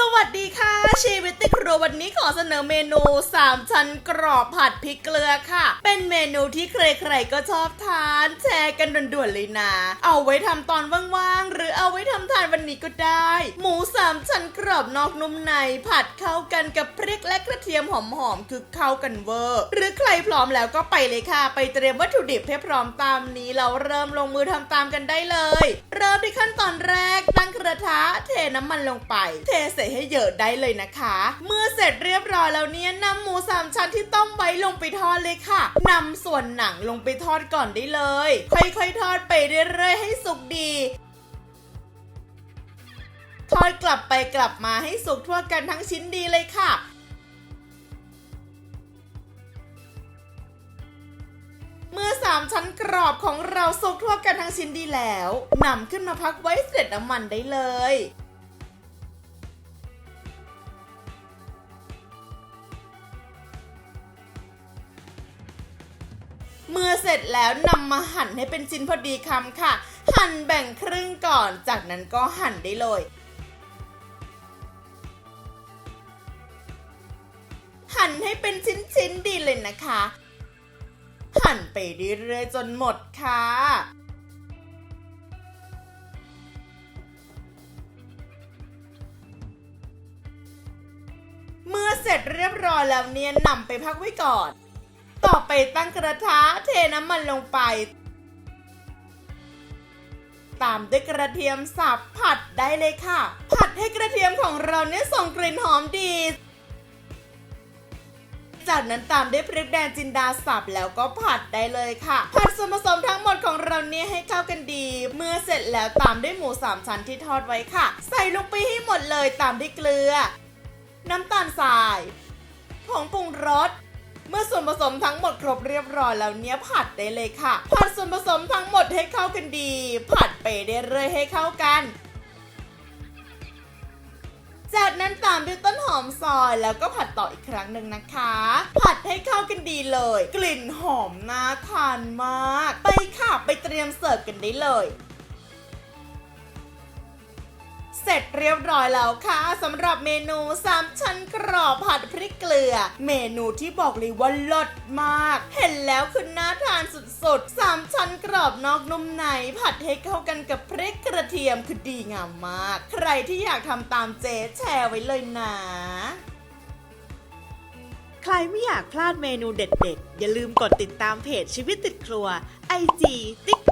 สวัสดีค่ะ ชีวิตติครัววันนี้ขอเสนอเมนู3ชั้นกรอบผัดพริกเกลือค่ะ เป็นเมนูที่ใครๆก็ชอบทาน แชร์กันด่วนๆเลยนะ เอาไว้ทำตอนว่าง ก็ได้ หมู3ชั้นกรอบนอกนุ่มใน ผัดเข้ากันกับพริกและกระเทียมหอมๆคือเข้ากันเวอร์ หรือใครพร้อมแล้วก็ไปเลยค่ะ ไปเตรียมวัตถุดิบให้พร้อมตามนี้เราเริ่มลงมือทำตามกันได้เลย เริ่มที่ขั้นตอนแรกตั้งกระทะเทน้ำมันลงไป เทใส่ให้เยอะได้เลยนะคะ เมื่อเสร็จเรียบร้อยแล้วเนี่ยนำหมูสามชั้นที่ต้มไว้ลงไปทอดเลยค่ะนำส่วนหนังลงไปทอดก่อนได้เลย ค่อยๆทอดไปเรื่อยๆให้สุกดี ทอดกลับไปกลับมาให้สุกทั่วกันทั้งชิ้นดีเลยค่ะเมื่อ 3 ชั้นกรอบของเราสุกทั่วกันทั้งชิ้นดีแล้วนำขึ้นมาพักไว้เสร็จน้ำมันได้เลย เมื่อเสร็จแล้วนำมาหั่นให้เป็นชิ้นพอดีคำค่ะ หั่นแบ่งครึ่งก่อน จากนั้นก็หั่นได้เลย ให้เป็นชิ้นๆดีเลยนะคะ หั่นไปเรื่อยๆจนหมดค่ะเมื่อเสร็จเรียบร้อยแล้วเนี่ยนำไปพักไว้ก่อน ต่อไปตั้งกระทะเทน้ำมันลงไป ตามด้วยกระเทียมสับผัดได้เลยค่ะ ผัดให้กระเทียมของเราเนี่ยส่งกลิ่นหอมดี จากนั้นตามด้วยพริกแดงจินดาสับแล้วก็ผัดได้เลยค่ะ ผัดส่วนผสมทั้งหมดของเราเนี่ยให้เข้ากันดี เมื่อเสร็จแล้วตามด้วยหมูสามชั้นที่ทอดไว้ค่ะ ใส่ลงไปให้หมดเลยตามด้วยเกลือ น้ำตาลทรายผงปรุงรสเมื่อส่วนผสมทั้งหมดครบเรียบร้อยแล้วเนี้ยผัดได้เลยค่ะ ผัดส่วนผสมทั้งหมดให้เข้ากันดี ผัดไปเรื่อยๆให้เข้ากัน จากนั้นตามด้วยต้นหอมซอยแล้วก็ผัดต่ออีกครั้งหนึ่งนะคะ ผัดให้เข้ากันดีเลย กลิ่นหอมน่าทานมาก ไปค่ะ ไปเตรียมเสิร์ฟกันได้เลย เสร็จเรียบร้อยแล้วค่ะสำหรับเมนู3ชั้นกรอบผัดพริกเกลือ เมนูที่บอกเลยว่าลิศมาก เห็นแล้วคือน่าทานสุดๆ3ชั้นกรอบนอกนุ่มใน ผัดให้เข้ากันกับพริกกระเทียมคือดีงามมาก ใครที่อยากทำตามเจ๊แชร์ไว้เลยนะใครไม่อยากพลาดเมนูเด็ดๆ อย่าลืมกดติดตามเพจชีวิตติดครัว IG